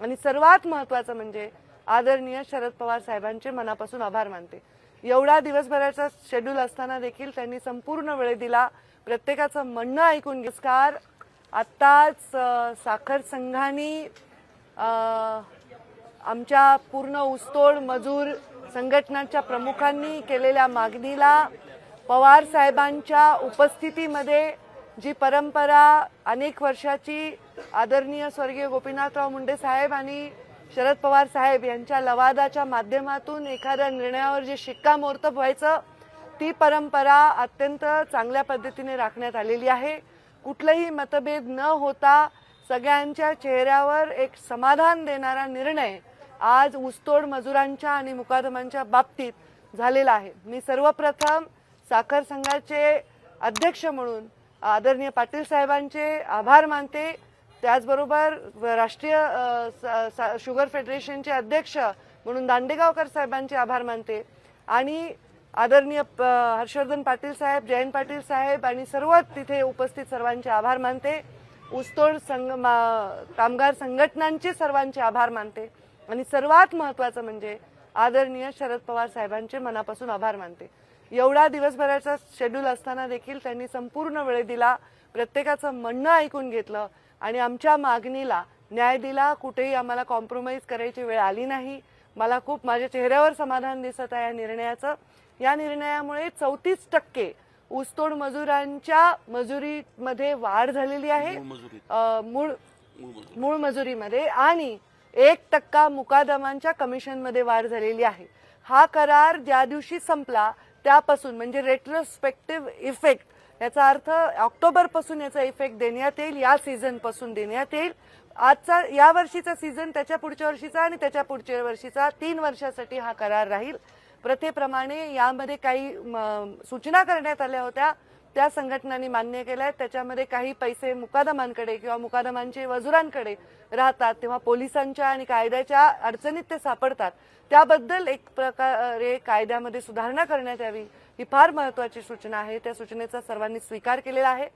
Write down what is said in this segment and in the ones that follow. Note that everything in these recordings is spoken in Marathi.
आणि सर्वात महत्वाचं म्हणजे आदरणीय शरद पवार साहेबांचे मनापासून आभार मानते. एवढा दिवसभराचा शेड्यूल असताना देखील त्यांनी संपूर्ण वेळ दिला. प्रत्येकाचं म्हणणं ऐकून गिस्कार आत्ताच साखर संघाने आमच्या पूर्ण ऊसतोड मजूर संघटनांच्या प्रमुखांनी केलेल्या मागणीला पवार साहेबांच्या उपस्थितीमध्ये जी परंपरा अनेक वर्षाची आदरणीय स्वर्गीय गोपीनाथराव मुंडे साहेब आणि शरद पवार साहेब यांच्या लवादाच्या माध्यमातून एखाद्या निर्णयावर जे शिक्कामोर्तब व्हायचं ती परंपरा अत्यंत चांगल्या पद्धतीने राखण्यात आलेली आहे. कुठलंही मतभेद न होता सगळ्यांच्या चेहऱ्यावर एक समाधान देणारा निर्णय आज ऊसतोड मजुरांच्या आणि मुकादमांच्या बाबतीत झालेला आहे. मी सर्वप्रथम साखर संघाचे अध्यक्ष म्हणून आदरणीय पाटील साहेबांचे आभार मानते. त्याचबरोबर राष्ट्रीय स- शुगर फेडरेशनचे अध्यक्ष म्हणून दांडेगावकर साहेबांचे आभार मानते. आणि आदरणीय प- हर्षवर्धन पाटील साहेब जयंत पाटील साहेब आणि सर्व तिथे उपस्थित सर्वांचे आभार मानते. ऊसतोड संघ मा- कामगार संघटनांचे सर्वांचे आभार मानते. आणि सर्वात महत्वाचं म्हणजे आदरणीय शरद पवार साहेबांचे मनापासून आभार मानते. एवढा दिवसभराचा शेड्यूल असताना देखील त्यांनी संपूर्ण वेळ दिला. प्रत्येकाचं म्हणणं ऐकून घेतलं. आणि आमच्या मागणीला न्याय दिला कुठेही आम्हाला कॉम्प्रोमाइज करायची वेळ आली नाही. मला खूप माझ्या चेहऱ्यावर समाधान दिसत आहे या निर्णयाचं. या निर्णयामुळे चौतीस टक्के ऊसतोड मजुरांच्या मजुरीमध्ये वाढ झालेली आहे. मूळ मूळ मजुरीमध्ये आणि एक टक्का मुकादमांच्या कमिशनमध्ये वाढ झालेली आहे. हा करार ज्या दिवशी संपला त्यापासून म्हणजे रेट्रोस्पेक्टिव्ह इफेक्ट याचा अर्थ ऑक्टोबरपासून याचा इफेक्ट देण्यात येईल या सीझनपासून देण्यात येईल. आजचा या वर्षीचा सीझन त्याच्या पुढच्या वर्षीचा आणि त्याच्या पुढच्या वर्षीचा तीन वर्षासाठी हा करार राहील. प्रथेप्रमाणे यामध्ये काही म, सूचना करण्यात आल्या होत्या. त्या संघटनांनी मान्य केल्या. आहेत त्याच्यामध्ये काही पैसे मुकादमांकडे किंवा मुकादमांचे वजुरांकडे राहतात तेव्हा पोलिसांच्या आणि कायद्याच्या अडचणीत ते सापडतात. त्याबद्दल एक प्रकारे कायद्यामध्ये सुधारणा करण्यात यावी. ही फार महत्वाची सूचना आहे. त्या सूचनेचा सर्वांनी स्वीकार केलेला आहे.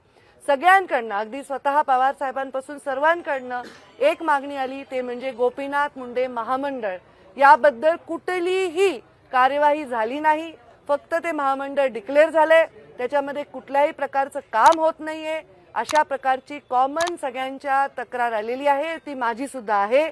सगळ्यांकडनं अगदी स्वतः पवार साहेबांपासून सर्वांकडनं एक मागणी आली. ते म्हणजे गोपीनाथ मुंडे महामंडळ. याबद्दल कुठलीही कार्यवाही झाली नाही. फक्त ते महामंडळ डिक्लेअर झालंय. त्याच्यामध्ये कुठल्याही प्रकारचं काम होत नाहीये. अशा प्रकारची कॉमन सगळ्यांच्या तक्रार आलेली आहे. ती माझी सुद्धा आहे.